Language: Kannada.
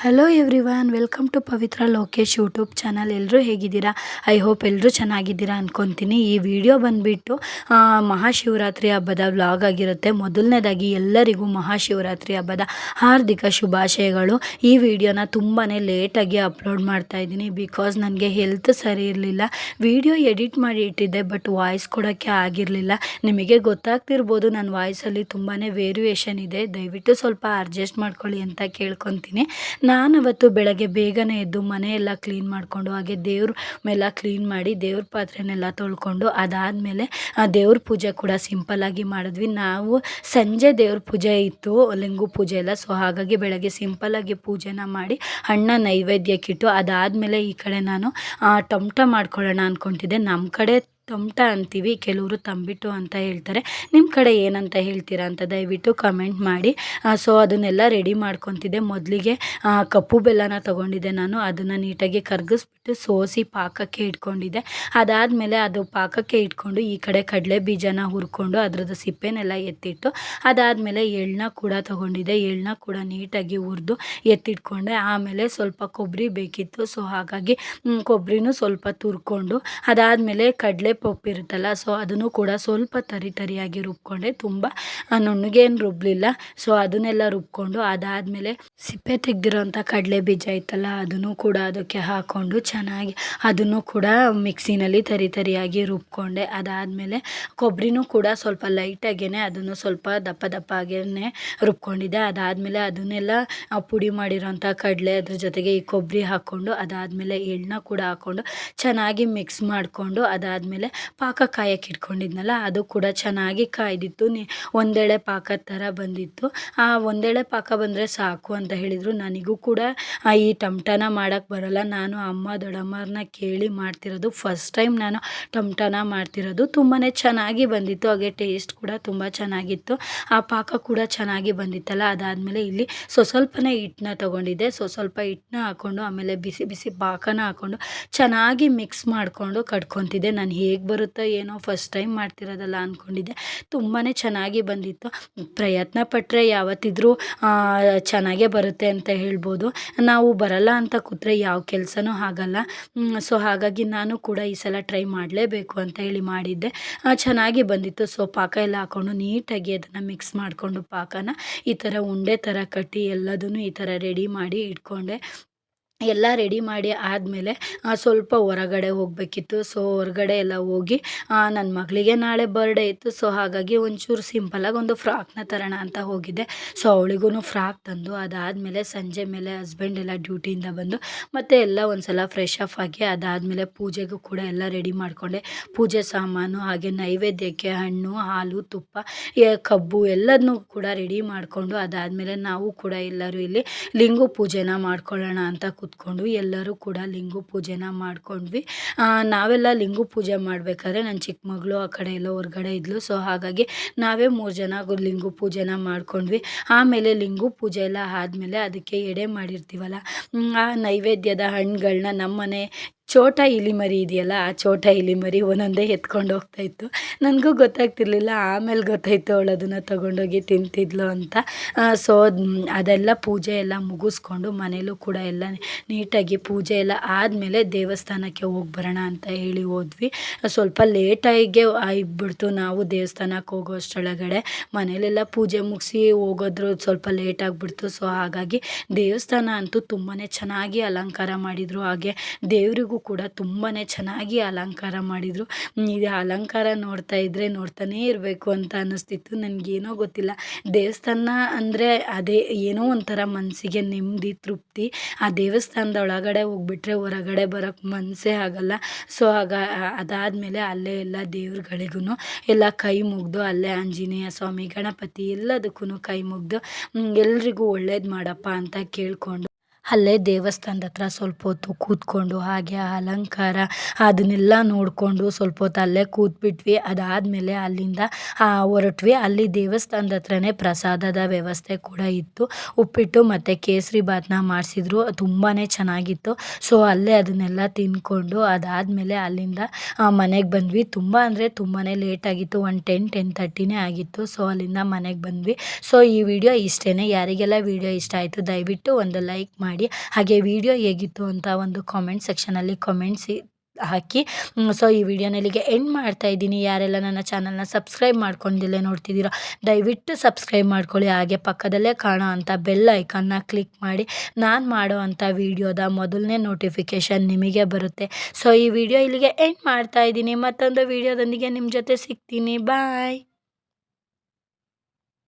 Hello everyone welcome to Pavitra Lokesh YouTube channel ಎಲ್ಲರೂ ಹೇಗಿದ್ದೀರಾ? ಐ ಹೋಪ್ ಎಲ್ಲರೂ ಚೆನ್ನಾಗಿದ್ದೀರಾ ಅಂದ್ಕೊತೀನಿ ಈ ವಿಡಿಯೋ ಬಂದುಬಿಟ್ಟು ಮಹಾಶಿವರಾತ್ರಿ ಹಬ್ಬದ ವ್ಲಾಗ್ ಆಗಿರುತ್ತೆ. ಮೊದಲನೇದಾಗಿ ಎಲ್ಲರಿಗೂ ಮಹಾಶಿವರಾತ್ರಿ ಹಬ್ಬದ ಹಾರ್ದಿಕ ಶುಭಾಶಯಗಳು. ಈ ವಿಡಿಯೋನ ತುಂಬಾ ಲೇಟಾಗಿ ಅಪ್ಲೋಡ್ ಮಾಡ್ತಾ ಇದ್ದೀನಿ ಬಿಕಾಸ್ ನನಗೆ ಹೆಲ್ತ್ ಸರಿ ಇರಲಿಲ್ಲ. ವಿಡಿಯೋ ಎಡಿಟ್ ಮಾಡಿ ಇಟ್ಟಿದ್ದೆ ಬಟ್ ವಾಯ್ಸ್ ಕೊಡೋಕ್ಕೆ ಆಗಿರಲಿಲ್ಲ. ನಿಮಗೆ ಗೊತ್ತಾಗ್ತಿರ್ಬೋದು ನನ್ನ ವಾಯ್ಸಲ್ಲಿ ತುಂಬಾ ವೇರಿಯೇಷನ್ ಇದೆ. ದಯವಿಟ್ಟು ಸ್ವಲ್ಪ ಅಡ್ಜಸ್ಟ್ ಮಾಡ್ಕೊಳ್ಳಿ ಅಂತ ಕೇಳ್ಕೊತೀನಿ. ನಾನು ಅವತ್ತು ಬೆಳಗ್ಗೆ ಬೇಗನೆ ಎದ್ದು ಮನೆಯೆಲ್ಲ ಕ್ಲೀನ್ ಮಾಡಿಕೊಂಡು, ಹಾಗೆ ದೇವ್ರ ಮೇಲೆ ಕ್ಲೀನ್ ಮಾಡಿ, ದೇವ್ರ ಪಾತ್ರೆನೆಲ್ಲ ತೊಳ್ಕೊಂಡು, ಅದಾದಮೇಲೆ ದೇವ್ರ ಪೂಜೆ ಕೂಡ ಸಿಂಪಲ್ಲಾಗಿ ಮಾಡಿದ್ವಿ. ನಾವು ಸಂಜೆ ದೇವ್ರ ಪೂಜೆ ಇತ್ತು, ಲಿಂಗು ಪೂಜೆ ಎಲ್ಲ. ಸೊ ಹಾಗಾಗಿ ಬೆಳಗ್ಗೆ ಸಿಂಪಲ್ಲಾಗಿ ಪೂಜೆನ ಮಾಡಿ ಹಣ್ಣ ನೈವೇದ್ಯಕ್ಕಿಟ್ಟು, ಅದಾದಮೇಲೆ ಈ ಕಡೆ ನಾನು ಟೊಮ್ಟ ಮಾಡ್ಕೊಳ್ಳೋಣ ಅಂದ್ಕೊಂಡಿದ್ದೆ ನಮ್ಮ ಕಡೆ ಟೊಮ್ಟ ಅಂತೀವಿ, ಕೆಲವರು ತಂಬಿಟ್ಟು ಅಂತ ಹೇಳ್ತಾರೆ. ನಿಮ್ಮ ಕಡೆ ಏನಂತ ಹೇಳ್ತೀರಾ ಅಂತ ದಯವಿಟ್ಟು ಕಮೆಂಟ್ ಮಾಡಿ. ಸೊ ಅದನ್ನೆಲ್ಲ ರೆಡಿ ಮಾಡ್ಕೊತಿದ್ದೆ. ಮೊದಲಿಗೆ ಕಪ್ಪು ಬೆಲ್ಲನ ತೊಗೊಂಡಿದ್ದೆ ನಾನು. ಅದನ್ನು ನೀಟಾಗಿ ಕರಗಿಸ್ಬಿಟ್ಟು ಸೋಸಿ ಪಾಕಕ್ಕೆ ಇಟ್ಕೊಂಡಿದ್ದೆ. ಅದಾದಮೇಲೆ ಅದು ಪಾಕಕ್ಕೆ ಇಟ್ಕೊಂಡು ಈ ಕಡೆ ಕಡಲೆ ಬೀಜನ ಹುರ್ಕೊಂಡು ಅದ್ರದ್ದು ಸಿಪ್ಪೆನೆಲ್ಲ ಎತ್ತಿಟ್ಟು, ಅದಾದಮೇಲೆ ಎಳ್ಳನ್ನ ಕೂಡ ತೊಗೊಂಡಿದ್ದೆ. ಎಳ್ಳನ್ನ ಕೂಡ ನೀಟಾಗಿ ಹುರಿದು ಎತ್ತಿಟ್ಕೊಂಡೆ. ಆಮೇಲೆ ಸ್ವಲ್ಪ ಕೊಬ್ಬರಿ ಬೇಕಿತ್ತು. ಸೊ ಹಾಗಾಗಿ ಕೊಬ್ಬರಿನೂ ಸ್ವಲ್ಪ ತುರ್ಕೊಂಡು, ಅದಾದಮೇಲೆ ಕಡಲೆ ಪಪ್ಪು ಇರುತ್ತಲ್ಲ ಸೊ ಅದನ್ನು ಕೂಡ ಸ್ವಲ್ಪ ತರಿ ತರಿಯಾಗಿ ರುಬ್ಕೊಂಡೆ, ತುಂಬ ನುಣ್ಣಗೇನು ರುಬ್ಬಲಿಲ್ಲ ಸೊ ಅದನ್ನೆಲ್ಲ ರುಬ್ಕೊಂಡು ಅದಾದಮೇಲೆ ಸಿಪ್ಪೆ ತೆಗ್ದಿರೋಂಥ ಕಡಲೆ ಬೀಜ ಇತ್ತಲ್ಲ, ಅದನ್ನು ಕೂಡ ಅದಕ್ಕೆ ಹಾಕ್ಕೊಂಡು ಚೆನ್ನಾಗಿ ಅದನ್ನು ಕೂಡ ಮಿಕ್ಸಿನಲ್ಲಿ ತರಿ ತರಿಯಾಗಿ ರುಬ್ಕೊಂಡೆ. ಅದಾದಮೇಲೆ ಕೊಬ್ಬರಿನೂ ಕೂಡ ಸ್ವಲ್ಪ ಲೈಟಾಗೇ ಅದನ್ನು ಸ್ವಲ್ಪ ದಪ್ಪ ದಪ್ಪ ಆಗೇ ರುಬ್ಕೊಂಡಿದ್ದೆ. ಅದಾದಮೇಲೆ ಅದನ್ನೆಲ್ಲ ಪುಡಿ ಮಾಡಿರೋಂಥ ಕಡಲೆ ಅದ್ರ ಜೊತೆಗೆ ಈ ಕೊಬ್ಬರಿ ಹಾಕ್ಕೊಂಡು ಅದಾದಮೇಲೆ ಎಳ್ಳನ್ನ ಕೂಡ ಹಾಕ್ಕೊಂಡು ಚೆನ್ನಾಗಿ ಮಿಕ್ಸ್ ಮಾಡಿಕೊಂಡು ಅದಾದಮೇಲೆ ಪಾಕ ಕಾಯಕ್ಕೆ ಇಟ್ಕೊಂಡಿದ್ನಲ್ಲ, ಅದು ಕೂಡ ಚೆನ್ನಾಗಿ ಕಾಯ್ದಿತ್ತು. ಒಂದೇಳೆ ಪಾಕ ಥರ ಬಂದಿತ್ತು. ಆ ಒಂದೆಳೆ ಪಾಕ ಬಂದರೆ ಸಾಕು ಅಂತ ಹೇಳಿದರು. ನನಗೂ ಕೂಡ ಈ ಟಮ್ಟನ ಮಾಡೋಕ್ಕೆ ಬರೋಲ್ಲ. ನಾನು ಅಮ್ಮ ದೊಡ್ಡಮ್ಮರನ್ನ ಕೇಳಿ ಮಾಡ್ತಿರೋದು ಫಸ್ಟ್ ಟೈಮ್ ನಾನು ಟಮ್ಟನ ಮಾಡ್ತಿರೋದು. ತುಂಬಾ ಚೆನ್ನಾಗಿ ಬಂದಿತ್ತು. ಹಾಗೆ ಟೇಸ್ಟ್ ಕೂಡ ತುಂಬ ಚೆನ್ನಾಗಿತ್ತು. ಆ ಪಾಕ ಕೂಡ ಚೆನ್ನಾಗಿ ಬಂದಿತ್ತಲ್ಲ. ಅದಾದಮೇಲೆ ಇಲ್ಲಿ ಸೊ ಸ್ವಲ್ಪನೇ ಹಿಟ್ಟನ್ನ ತೊಗೊಂಡಿದ್ದೆ. ಸೊ ಸ್ವಲ್ಪ ಹಿಟ್ಟನ್ನ ಹಾಕ್ಕೊಂಡು ಆಮೇಲೆ ಬಿಸಿ ಬಿಸಿ ಪಾಕನ ಹಾಕ್ಕೊಂಡು ಚೆನ್ನಾಗಿ ಮಿಕ್ಸ್ ಮಾಡಿಕೊಂಡು ಕಟ್ಕೊತಿದ್ದೆ. ನಾನು ಹೇಗೆ ಬರುತ್ತೋ ಏನೋ ಫಸ್ಟ್ ಟೈಮ್ ಮಾಡ್ತಿರೋದಲ್ಲ ಅಂದ್ಕೊಂಡಿದ್ದೆ ತುಂಬಾ ಚೆನ್ನಾಗಿ ಬಂದಿತ್ತು. ಪ್ರಯತ್ನ ಪಟ್ಟರೆ ಯಾವತ್ತಿದ್ರೂ ಚೆನ್ನಾಗೇ ಬರುತ್ತೆ ಅಂತ ಹೇಳ್ಬೋದು. ನಾವು ಬರಲ್ಲ ಅಂತ ಕೂತ್ರೆ ಯಾವ ಕೆಲಸನೂ ಆಗಲ್ಲ. ಸೊ ಹಾಗಾಗಿ ನಾನು ಕೂಡ ಈ ಸಲ ಟ್ರೈ ಮಾಡಲೇಬೇಕು ಅಂತ ಹೇಳಿ ಮಾಡಿದ್ದೆ. ಚೆನ್ನಾಗಿ ಬಂದಿತ್ತು. ಸೊ ಪಾಕ ಎಲ್ಲ ಹಾಕ್ಕೊಂಡು ನೀಟಾಗಿ ಅದನ್ನು ಮಿಕ್ಸ್ ಮಾಡಿಕೊಂಡು ಪಾಕನ ಈ ಥರ ಉಂಡೆ ಥರ ಕಟ್ಟಿ ಎಲ್ಲದನ್ನು ಈ ಥರ ರೆಡಿ ಮಾಡಿ ಇಟ್ಕೊಂಡೆ. ಎಲ್ಲ ರೆಡಿ ಮಾಡಿ ಆದಮೇಲೆ ಸ್ವಲ್ಪ ಹೊರಗಡೆ ಹೋಗಬೇಕಿತ್ತು. ಸೊ ಹೊರಗಡೆ ಎಲ್ಲ ಹೋಗಿ ನನ್ನ ಮಗಳಿಗೆ ನಾಳೆ ಬರ್ಡೇ ಇತ್ತು. ಸೊ ಹಾಗಾಗಿ ಒಂಚೂರು ಸಿಂಪಲಾಗಿ ಒಂದು ಫ್ರಾಕ್ನ ತರೋಣ ಅಂತ ಹೋಗಿದ್ದೆ. ಸೊ ಅವಳಿಗೂ ಫ್ರಾಕ್ ತಂದು, ಅದಾದಮೇಲೆ ಸಂಜೆ ಮೇಲೆ ಹಸ್ಬೆಂಡ್ ಎಲ್ಲ ಡ್ಯೂಟಿಯಿಂದ ಬಂದು, ಮತ್ತೆ ಎಲ್ಲ ಒಂದು ಸಲ ಫ್ರೆಶ್ ಅಪ್ ಆಗಿ ಅದಾದಮೇಲೆ ಪೂಜೆಗೂ ಕೂಡ ಎಲ್ಲ ರೆಡಿ ಮಾಡಿಕೊಂಡೆ. ಪೂಜೆ ಸಾಮಾನು, ಹಾಗೆ ನೈವೇದ್ಯಕ್ಕೆ ಹಣ್ಣು, ಹಾಲು, ತುಪ್ಪ ಕಬ್ಬು ಎಲ್ಲದನ್ನೂ ಕೂಡ ರೆಡಿ ಮಾಡಿಕೊಂಡು, ಅದಾದಮೇಲೆ ನಾವು ಕೂಡ ಎಲ್ಲರೂ ಇಲ್ಲಿ ಲಿಂಗು ಪೂಜೆನ ಮಾಡ್ಕೊಳ್ಳೋಣ ಅಂತ ಕೂತ್ಕೊಂಡು ಎಲ್ಲರೂ ಕೂಡ ಲಿಂಗು ಪೂಜೆನ ಮಾಡ್ಕೊಂಡ್ವಿ. ನಾವೆಲ್ಲ ಲಿಂಗು ಪೂಜೆ ಮಾಡಬೇಕಾದ್ರೆ ನನ್ನ ಚಿಕ್ಕ ಮಗಳು ಆ ಕಡೆ ಎಲ್ಲ ಹೊರಗಡೆ ಇದ್ಲು. ಸೊ ಹಾಗಾಗಿ ನಾವೇ ಮೂರು ಜನ ಲಿಂಗು ಪೂಜೆನ ಮಾಡ್ಕೊಂಡ್ವಿ. ಆಮೇಲೆ ಲಿಂಗು ಪೂಜೆ ಎಲ್ಲ ಆದಮೇಲೆ ಅದಕ್ಕೆ ಎಡೆ ಮಾಡಿರ್ತೀವಲ್ಲ? ಆ ನೈವೇದ್ಯದ ಹಣ್ಣುಗಳನ್ನ ನಮ್ಮನೆ ಚೋಟ ಇಲಿಮರಿ ಇದೆಯಲ್ಲ, ಆ ಚೋಟ ಇಲಿಮರಿ ಒಂದೊಂದೇ ಎತ್ಕೊಂಡು ಹೋಗ್ತಾಯಿತ್ತು ನನಗೂ ಗೊತ್ತಾಗ್ತಿರ್ಲಿಲ್ಲ, ಆಮೇಲೆ ಗೊತ್ತಾಯಿತು ಅವಳು ಅದನ್ನು ತೊಗೊಂಡೋಗಿ ತಿಂತಿದ್ಲು ಅಂತ. ಸೊ ಅದೆಲ್ಲ ಪೂಜೆ ಎಲ್ಲ ಮುಗಿಸ್ಕೊಂಡು ಮನೇಲೂ ಕೂಡ ಎಲ್ಲ ನೀಟಾಗಿ ಪೂಜೆ ಎಲ್ಲ ಆದಮೇಲೆ ದೇವಸ್ಥಾನಕ್ಕೆ ಹೋಗಿ ಬರೋಣ ಅಂತ ಹೇಳಿ ಹೋದ್ವಿ. ಸ್ವಲ್ಪ ಲೇಟಾಗೆ ಆಗಿಬಿಡ್ತು, ನಾವು ದೇವಸ್ಥಾನಕ್ಕೆ ಹೋಗೋ ಅಷ್ಟರೊಳಗಡೆ. ಮನೇಲೆಲ್ಲ ಪೂಜೆ ಮುಗಿಸಿ ಹೋಗೋದ್ರು ಸ್ವಲ್ಪ ಲೇಟ್ ಆಗಿಬಿಡ್ತು, ಸೊ ಹಾಗಾಗಿ ದೇವಸ್ಥಾನ ಅಂತೂ ತುಂಬಾ ಚೆನ್ನಾಗಿ ಅಲಂಕಾರ ಮಾಡಿದರು. ಹಾಗೆ ದೇವರಿಗೂ ಕೂಡ ತುಂಬಾ ಚೆನ್ನಾಗಿ ಅಲಂಕಾರ ಮಾಡಿದರು. ಇದು ಅಲಂಕಾರ ನೋಡ್ತಾ ಇದ್ದರೆ ನೋಡ್ತಾನೇ ಇರಬೇಕು ಅಂತ ಅನ್ನಿಸ್ತಿತ್ತು. ನನಗೇನೋ ಗೊತ್ತಿಲ್ಲ. ದೇವಸ್ಥಾನ ಅಂದರೆ ಅದೇ ಏನೋ ಒಂಥರ ಮನಸ್ಸಿಗೆ ನೆಮ್ಮದಿ, ತೃಪ್ತಿ. ಆ ದೇವಸ್ಥಾನದ ಒಳಗಡೆ ಹೋಗ್ಬಿಟ್ರೆ ಹೊರಗಡೆ ಬರೋಕ್ಕೆ ಮನಸ್ಸೇ ಆಗಲ್ಲ. ಸೊ, ಆಗ, ಅದಾದಮೇಲೆ ಅಲ್ಲೇ ಎಲ್ಲ ದೇವ್ರುಗಳಿಗೂ ಎಲ್ಲ ಕೈ ಮುಗ್ದು ಅಲ್ಲೇ ಆಂಜನೇಯ ಸ್ವಾಮಿ, ಗಣಪತಿ ಎಲ್ಲದಕ್ಕೂ ಕೈ ಮುಗ್ದು ಎಲ್ರಿಗೂ ಒಳ್ಳೇದು ಮಾಡಪ್ಪ ಅಂತ ಕೇಳಿಕೊಂಡು ಅಲ್ಲೇ ದೇವಸ್ಥಾನದ ಹತ್ರ ಸ್ವಲ್ಪ ಹೊತ್ತು ಕೂತ್ಕೊಂಡು ಹಾಗೆ ಅಲಂಕಾರ ಅದನ್ನೆಲ್ಲ ನೋಡಿಕೊಂಡು ಸ್ವಲ್ಪ ಹೊತ್ತು ಅಲ್ಲೇ ಕೂತ್ಬಿಟ್ವಿ. ಅದಾದಮೇಲೆ ಅಲ್ಲಿಂದ ಹೊರಟ್ವಿ. ಅಲ್ಲಿ ದೇವಸ್ಥಾನದ ಹತ್ರನೇ ಪ್ರಸಾದದ ವ್ಯವಸ್ಥೆ ಕೂಡ ಇತ್ತು. ಉಪ್ಪಿಟ್ಟು ಮತ್ತು ಕೇಸರಿ ಬಾತ್ನ ಮಾಡಿಸಿದ್ರು. ತುಂಬಾ ಚೆನ್ನಾಗಿತ್ತು. ಸೊ ಅಲ್ಲೇ ಅದನ್ನೆಲ್ಲ ತಿಂದ್ಕೊಂಡು ಅದಾದಮೇಲೆ ಅಲ್ಲಿಂದ ಮನೆಗೆ ಬಂದ್ವಿ. ತುಂಬ ಅಂದರೆ ತುಂಬಾ ಲೇಟಾಗಿತ್ತು ಒನ್ ಟೆನ್ ಟೆನ್ ತರ್ಟಿನೇ ಆಗಿತ್ತು. ಸೊ ಅಲ್ಲಿಂದ ಮನೆಗೆ ಬಂದ್ವಿ. ಸೊ ಈ ವಿಡಿಯೋ ಇಷ್ಟೇ ಯಾರಿಗೆಲ್ಲ ವಿಡಿಯೋ ಇಷ್ಟ ಆಯಿತು ದಯವಿಟ್ಟು ಒಂದು ಲೈಕ್ ಮಾಡಿ. ಮಾಡಿ. ಹಾಗೆ ವಿಡಿಯೋ ಹೇಗಿತ್ತು ಅಂತ ಒಂದು ಕಾಮೆಂಟ್ ಸೆಕ್ಷನಲ್ಲಿ ಕಾಮೆಂಟ್ಸ್ ಹಾಕಿ. ಸೊ ಈ ವಿಡಿಯೋನ ಇಲ್ಲಿಗೆ ಎಂಡ್ ಮಾಡ್ತಾ ಇದ್ದೀನಿ. ಯಾರೆಲ್ಲ ನನ್ನ ಚಾನಲ್ನ ಸಬ್ಸ್ಕ್ರೈಬ್ ಮಾಡ್ಕೊಂಡಿಲ್ಲೇ ನೋಡ್ತಿದ್ದೀರೋ, ದಯವಿಟ್ಟು ಸಬ್ಸ್ಕ್ರೈಬ್ ಮಾಡ್ಕೊಳ್ಳಿ. ಹಾಗೆ ಪಕ್ಕದಲ್ಲೇ ಕಾಣೋ ಅಂಥ ಬೆಲ್ ಐಕನ್ನ ಕ್ಲಿಕ್ ಮಾಡಿ. ನಾನು ಮಾಡೋ ಅಂಥ ವಿಡಿಯೋದ ಮೊದಲನೇ ನೋಟಿಫಿಕೇಷನ್ ನಿಮಗೆ ಬರುತ್ತೆ. ಸೊ ಈ ವಿಡಿಯೋ ಇಲ್ಲಿಗೆ ಎಂಡ್ ಮಾಡ್ತಾ ಇದ್ದೀನಿ. ಮತ್ತೊಂದು ವಿಡಿಯೋದೊಂದಿಗೆ ನಿಮ್ಮ ಜೊತೆ ಸಿಗ್ತೀನಿ. ಬಾಯ್